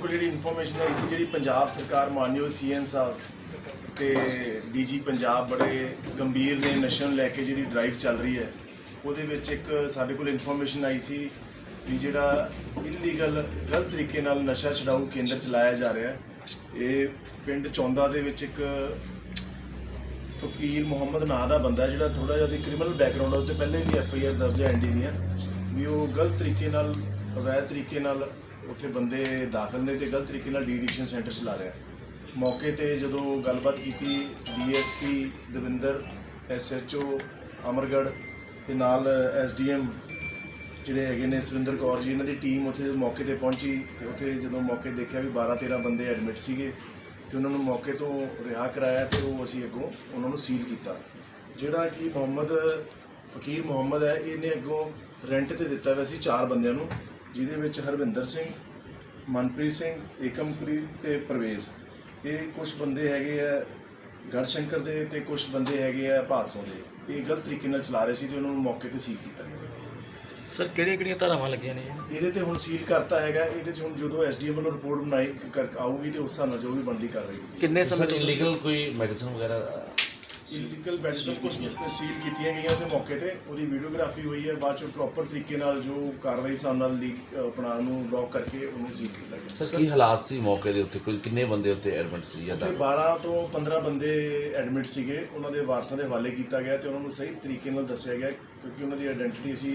ਕੋਲ ਜਿਹੜੀ ਇਨਫੋਰਮੇਸ਼ਨ ਆਈ ਸੀ, ਜਿਹੜੀ ਪੰਜਾਬ ਸਰਕਾਰ ਮਾਨਯੋਗ ਸੀਐਮ ਸਾਹਿਬ ਤੇ ਡੀਜੀ ਪੰਜਾਬ ਬੜੇ ਗੰਭੀਰ ਨੇ ਨਸ਼ਿਆਂ ਨੂੰ ਲੈ ਕੇ ਜਿਹੜੀ ਡਰਾਈਵ ਚੱਲ ਰਹੀ ਹੈ, ਉਹਦੇ ਵਿੱਚ ਇੱਕ ਸਾਡੇ ਕੋਲ ਇਨਫੋਰਮੇਸ਼ਨ ਆਈ ਸੀ ਵੀ ਜਿਹੜਾ ਇਲੀਗਲ ਗਲਤ ਤਰੀਕੇ ਨਾਲ ਨਸ਼ਾ ਛਡਾਊ ਕੇਂਦਰ ਚਲਾਇਆ ਜਾ ਰਿਹਾ ਹੈ। ਇਹ ਪਿੰਡ ਚੌਂਦਾ ਦੇ ਵਿੱਚ ਇੱਕ ਫਕੀਰ ਮੁਹੰਮਦ ਨਾਂ ਦਾ ਬੰਦਾ ਜਿਹੜਾ ਥੋੜਾ ਜਿਹਾ ਦੀ ਕ੍ਰਿਮੀਨਲ ਬੈਕਗ੍ਰਾਉਂਡ ਹੈ 'ਤੇ ਪਹਿਲੇ ਵੀ ਐਫ ਆਈ ਆਰ ਦਰਜ ਹੈ ਐਨਡੀ ਦੀਆਂ ਵੀ ਉਹ ਗਲਤ ਤਰੀਕੇ ਨਾਲ ਅਵੈਧ ਤਰੀਕੇ ਨਾਲ ਉੱਥੇ ਬੰਦੇ ਦਾਖਲ ਨੇ ਤੇ ਗਲਤ ਤਰੀਕੇ ਨਾਲ ਡੀ ਐਡਿਕਸ਼ਨ ਸੈਂਟਰ ਚਲਾ ਰਿਹਾ। ਮੌਕੇ ਤੇ ਜਦੋਂ ਗੱਲਬਾਤ ਕੀਤੀ, ਡੀਐਸਪੀ ਦਵਿੰਦਰ, ਐਸਐਚਓ ਅਮਰਗੜ ਤੇ ਨਾਲ ਐਸਡੀਐਮ ਜਿਹੜੇ ਹੈਗੇ ਨੇ ਸੁਰਿੰਦਰ ਕੌਰ ਜੀ, ਇਹਨਾਂ ਦੀ ਟੀਮ ਉੱਥੇ ਮੌਕੇ ਤੇ ਪਹੁੰਚੀ ਤੇ ਉੱਥੇ ਜਦੋਂ ਮੌਕੇ ਦੇਖਿਆ ਵੀ 12 13 ਬੰਦੇ ਐਡਮਿਟ ਸੀਗੇ ਤੇ ਉਹਨਾਂ ਨੂੰ ਮੌਕੇ ਤੋਂ ਰਿਹਾ ਕਰਾਇਆ ਤੇ ਉਹ ਅਸੀਂ ਅੱਗੋਂ ਉਹਨਾਂ ਨੂੰ ਸੀਲ ਕੀਤਾ। ਜਿਹੜਾ ਕਿ ਮੁਹੰਮਦ, ਫਕੀਰ ਮੁਹੰਮਦ ਹੈ, ਇਹਨੇ ਅੱਗੋਂ ਰੈਂਟ ਤੇ ਦਿੱਤਾ ਹੋਇਆ ਸੀ ਚਾਰ ਬੰਦਿਆਂ ਨੂੰ। ਜਿਹਦੇ ਵਿੱਚ ਹਰਵਿੰਦਰ ਸਿੰਘ ਮਨਪ੍ਰੀਤ ਸਿੰਘ ਏਕਮਪ੍ਰੀਤ ਤੇ ਪ੍ਰਵੇਜ਼ ਇਹ ਕੁਝ ਬੰਦੇ ਹੈਗੇ ਆ ਗੜਸ਼ੰਕਰ ਦੇ ਤੇ ਕੁਝ ਬੰਦੇ ਹੈਗੇ ਆ ਭਾਸੋਂ ਦੇ। ਇਹ ਗਲਤ ਤਰੀਕੇ ਨਾਲ ਚਲਾ ਰਹੇ ਸੀ ਤੇ ਉਹਨਾਂ ਨੂੰ ਮੌਕੇ ਤੇ ਸੀਲ ਕੀਤਾ ਗਿਆ। ਸਰ ਕਿਹੜੀਆਂ ਕਿਹੜੀਆਂ ਧਾਰਾਵਾਂ ਲੱਗੀਆਂ ਨੇ ਇਹਦੇ? ਤੇ ਹੁਣ ਸੀਲ ਕਰਤਾ ਹੈਗਾ। ਇਹਦੇ 'ਚ ਹੁਣ ਜਦੋਂ ਐਸਡੀਐਮ ਵੱਲੋਂ ਰਿਪੋਰਟ ਬਣਾਈ ਕਰ ਆਊਗੀ ਤੇ ਉਸ ਹਿਸਾਬ ਨਾਲ ਜੋ ਵੀ ਬਣਦੀ ਕਾਰਵਾਈ ਕੀਤੀ ਕਿੰਨੇ ਸਮੇਂ ਤੋਂ ਇਲੀਗਲ ਕੋਈ ਮੈਡੀਸਨ ਵਗੈਰਾ ਇਲੀਗਲ ਮੈਡੀਸਨ ਕੁਝ ਸੀਲ ਕੀਤੀਆਂ ਗਈਆਂ ਤੇ ਮੌਕੇ ਤੇ। ਉਹਦੀ ਵੀਡੀਓਗ੍ਰਾਫੀ ਹੋਈ ਹੈ ਬਾਅਦ ਚੋਂ ਪ੍ਰੋਪਰ ਤਰੀਕੇ ਨਾਲ ਜੋ ਕਾਰਵਾਈ ਸਾਨ ਨਾਲ ਲੀਕ ਆਪਣਾ ਨੂੰ ਬਲੌਕ ਕਰਕੇ ਉਹਨੂੰ ਸੀਲ ਕੀਤਾ ਗਿਆ। ਸਰ ਕੀ ਹਾਲਾਤ ਸੀ ਮੌਕੇ ਦੇ ਉੱਤੇ? ਕੋਈ ਕਿੰਨੇ ਬੰਦੇ ਉੱਤੇ ਐਡਮਿਟ ਸੀ ਜਾਂ ਉੱਥੇ 12 ਤੋਂ 15 ਬੰਦੇ ਐਡਮਿਟ ਸੀਗੇ। ਉਹਨਾਂ ਦੇ ਵਾਰਸਾਂ ਦੇ ਹਵਾਲੇ ਕੀਤਾ ਗਿਆ ਤੇ ਉਹਨਾਂ ਨੂੰ ਸਹੀ ਤਰੀਕੇ ਨਾਲ ਦੱਸਿਆ ਗਿਆ ਕਿਉਂਕਿ ਉਹਨਾਂ ਦੀ ਆਇਡੈਂਟੀਟੀ ਅਸੀਂ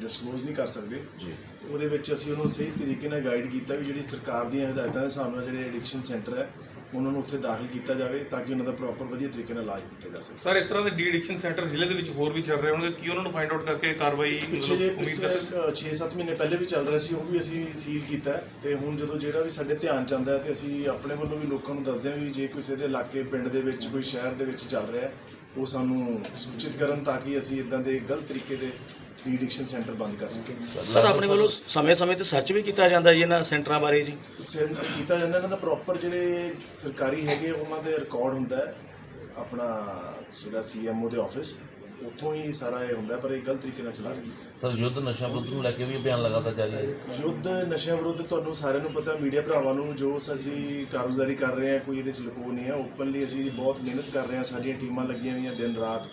ਡਿਸਕਲੋਜ਼ ਨਹੀਂ ਕਰ ਸਕਦੇ। ਜੀ। ਉਹਦੇ ਵਿੱਚ ਅਸੀਂ ਉਹਨੂੰ ਸਹੀ ਤਰੀਕੇ ਨਾਲ ਗਾਈਡ ਕੀਤਾ ਵੀ ਜਿਹੜੀ ਸਰਕਾਰ ਦੀਆਂ ਹਦਾਇਤਾਂ ਦੇ ਹਿਸਾਬ ਨਾਲ ਜਿਹੜੇ ਐਡਿਕਸ਼ਨ ਸੈਂਟਰ ਹੈ ਉਹਨਾਂ ਨੂੰ ਉੱਥੇ ਦਾਖਲ ਕੀਤਾ ਜਾਵੇ ਤਾਂ ਕਿ ਉਹਨਾਂ ਦਾ ਪ੍ਰੋਪਰ ਵਧੀਆ ਤਰੀਕੇ ਨਾਲ ਇਲਾਜ ਕੀਤਾ ਜਾ ਸਕੇ। ਸਰ ਇਸ ਤਰ੍ਹਾਂ ਦੇ ਡੀ ਐਡਿਕਸ਼ਨ ਸੈਂਟਰ ਜ਼ਿਲ੍ਹੇ ਦੇ ਵਿੱਚ ਹੋਰ ਵੀ ਚੱਲ ਰਹੇ ਹੋਣਗੇ ਕੀ ਉਹਨਾਂ ਨੂੰ ਫਾਈਂਡ ਆਊਟ ਕਰਕੇ ਕਾਰਵਾਈ ਪਿੱਛੇ ਜੇ ਉਮੀਦ ਕਰ ਸਕਦੇ 6-7 ਮਹੀਨੇ ਪਹਿਲੇ ਵੀ ਚੱਲ ਰਿਹਾ ਸੀ ਉਹ ਵੀ ਅਸੀਂ ਸੀਲ ਕੀਤਾ ਤੇ ਹੁਣ ਜਦੋਂ ਜਿਹੜਾ ਵੀ ਸਾਡੇ ਧਿਆਨ ਚ ਆਉਂਦਾ ਹੈ ਤੇ ਅਸੀਂ ਆਪਣੇ ਵੱਲੋਂ ਵੀ ਲੋਕਾਂ ਨੂੰ ਦੱਸਦੇ ਹਾਂ ਵੀ ਜੇ ਕਿਸੇ ਦੇ ਇਲਾਕੇ ਪਿੰਡ ਦੇ ਵਿੱਚ ਕੋਈ ਸ਼ਹਿਰ ਦੇ ਵਿੱਚ ਚੱਲ ਰਿਹਾ ਉਹ ਸਾਨੂੰ ਸੂਚਿਤ ਕਰਨ ਤਾਂ ਕਿ ਅਸੀਂ ਇਦਾਂ ਦੇ ਗਲਤ ਤਰੀਕੇ ਦੇ ਡੀ ਐਡਿਕਸ਼ਨ ਸੈਂਟਰ ਬੰਦ ਕਰ ਸਕੀਏ। ਸਰ ਆਪਣੇ ਵੱਲੋਂ ਸਮੇਂ-ਸਮੇਂ ਤੇ ਸਰਚ ਵੀ ਕੀਤਾ ਜਾਂਦਾ ਜੀ ਇਹਨਾਂ ਸੈਂਟਰਾਂ ਬਾਰੇ ਜੀ? ਸੈਂਟਰ ਕੀਤਾ ਜਾਂਦਾ ਇਹਨਾਂ ਦਾ ਪ੍ਰੋਪਰ ਜਿਹੜੇ ਸਰਕਾਰੀ ਹੈਗੇ ਉਹਨਾਂ ਦੇ ਰਿਕਾਰਡ ਹੁੰਦਾ ਹੈ। ਆਪਣਾ ਜਿਹੜਾ ਸੀਐਮਓ ਦੇ ਆਫਿਸ ਉੱਥੋਂ ਹੀ ਸਾਰਾ ਇਹ ਹੁੰਦਾ ਪਰ ਇਹ ਗਲਤ ਤਰੀਕੇ ਨਾਲ ਚਲਾ ਰਹੇ ਸੀ ਸਰ ਯੁੱਧ ਨਸ਼ਾ ਵਿਰੁੱਧ ਨੂੰ ਲੈ ਕੇ ਵੀ ਅਭਿਆਨ ਲਗਾਤਾਰ ਜਾਰੀ ਹੈ। ਯੁੱਧ ਨਸ਼ਿਆਂ ਵਿਰੁੱਧ ਤੁਹਾਨੂੰ ਸਾਰਿਆਂ ਨੂੰ ਪਤਾ ਮੀਡੀਆ ਭਰਾਵਾਂ ਨੂੰ ਜੋ ਅਸੀਂ ਕਾਰਗੁਜ਼ਾਰੀ ਕਰ ਰਹੇ ਹਾਂ ਕੋਈ ਇਹਦੇ ਚ ਲੁਕੋ ਨਹੀਂ ਹੈ। ਓਪਨਲੀ ਅਸੀਂ ਬਹੁਤ ਮਿਹਨਤ ਕਰ ਰਹੇ ਹਾਂ ਸਾਡੀਆਂ ਟੀਮਾਂ ਲੱਗੀਆਂ ਹੋਈਆਂ ਦਿਨ ਰਾਤ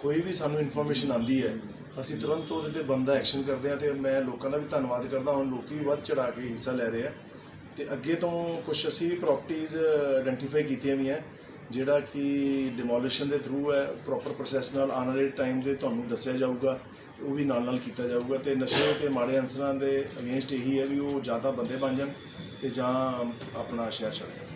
ਕੋਈ ਵੀ ਸਾਨੂੰ ਇਨਫੋਰਮੇਸ਼ਨ ਆਂਦੀ ਹੈ, ਅਸੀਂ ਤੁਰੰਤ ਉਹਦੇ ਤੇ ਬੰਦਾ ਐਕਸ਼ਨ ਕਰਦੇ ਹਾਂ ਤੇ ਮੈਂ ਲੋਕਾਂ ਦਾ ਵੀ ਧੰਨਵਾਦ ਕਰਦਾ, ਹੁਣ ਲੋਕੀ ਵੀ ਵੱਧ ਚੜਾ ਕੇ ਹਿੱਸਾ ਲੈ ਰਹੇ ਆ। ਤੇ ਅੱਗੇ ਤੋਂ ਕੁਝ ਅਸੀਂ ਵੀ ਪ੍ਰਾਪਰਟੀਆਂ ਆਇਡੈਂਟੀਫਾਈ ਕੀਤੀਆਂ ਵੀ ਹੈ, ਜਿਹੜਾ ਕਿ ਡਿਮੋਲੀਸ਼ਨ ਦੇ ਥਰੂ ਹੈ ਪ੍ਰੋਪਰ ਪ੍ਰੋਸੈਸ ਨਾਲ ਆਉਣ ਵਾਲੇ ਟਾਈਮ ਦੇ ਤੁਹਾਨੂੰ ਦੱਸਿਆ ਜਾਊਗਾ, ਉਹ ਵੀ ਨਾਲ ਨਾਲ ਕੀਤਾ ਜਾਊਗਾ ਤੇ ਨਸ਼ੇ ਤੇ ਮਾੜੇ ਅਨਸਰਾਂ ਦੇ ਅਗੇਂਸਟ ਇਹੀ ਹੈ ਵੀ ਉਹ ਜ਼ਿਆਦਾ ਬੰਦੇ ਬਣ ਜਾਣ ਤੇ ਜਾਂ ਆਪਣਾ ਸ਼ਹਿਰ ਛੱਡ